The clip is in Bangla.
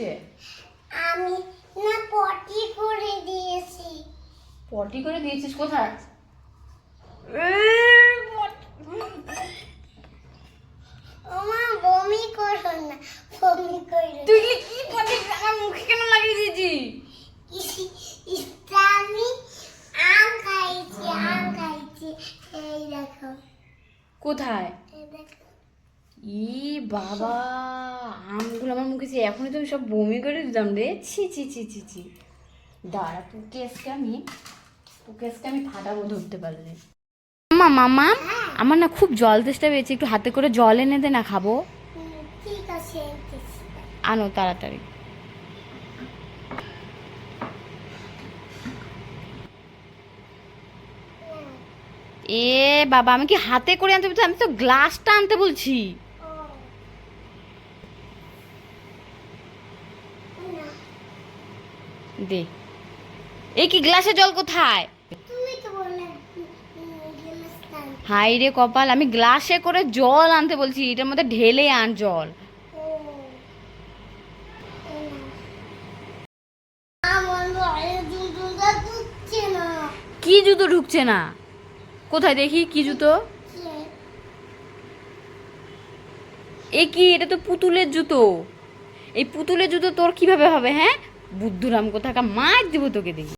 কি হয়েছে আমি না পটি করে দিয়েছি। পটি করে দিয়েছিস কোথায়? ওমা বমি করো না বমি করো তুই কি পটি আমার মুখে কেন লাগিয়ে দিয়েছি আমি আম খাইছি আম খাইছি। এই দেখো। কোথায়? ই বাবা। আমগুলো আমার মুখে। এখনই তো আমি সব বমি করে দিতাম রে। ছি ছি ছি ছি ছি। দাঁড়া পুকেসকে আমি পুকেসকে আমি ফাটাবো ধরতে পারলে। মামা মামা, আমার না খুব জল তেষ্টা পেয়েছে, একটু হাতে করে জল এনে দে না, খাব। ঠিক আছে আনো তাড়াতাড়ি। এ বাবা, আমি কি হাতে করে আনতে বলছি? আমি তো গ্লাসটা আনতে বলছি ও না দে। এই কি গ্লাসে জল কোথায়? হাই রে কপাল আমি গ্লাসে করে জল আনতে বলছি এটার মধ্যে ঢেলে আন জল। কি জুতো ঢুকছে না? কোথায় দেখি কি জুতো? এ কি এটা তো পুতুলের জুতো। এই পুতুলের জুতো তোর কীভাবে হবে হ্যাঁ? বুদ্ধুরাম কোথাকা মার দেবো তোকে দেখি।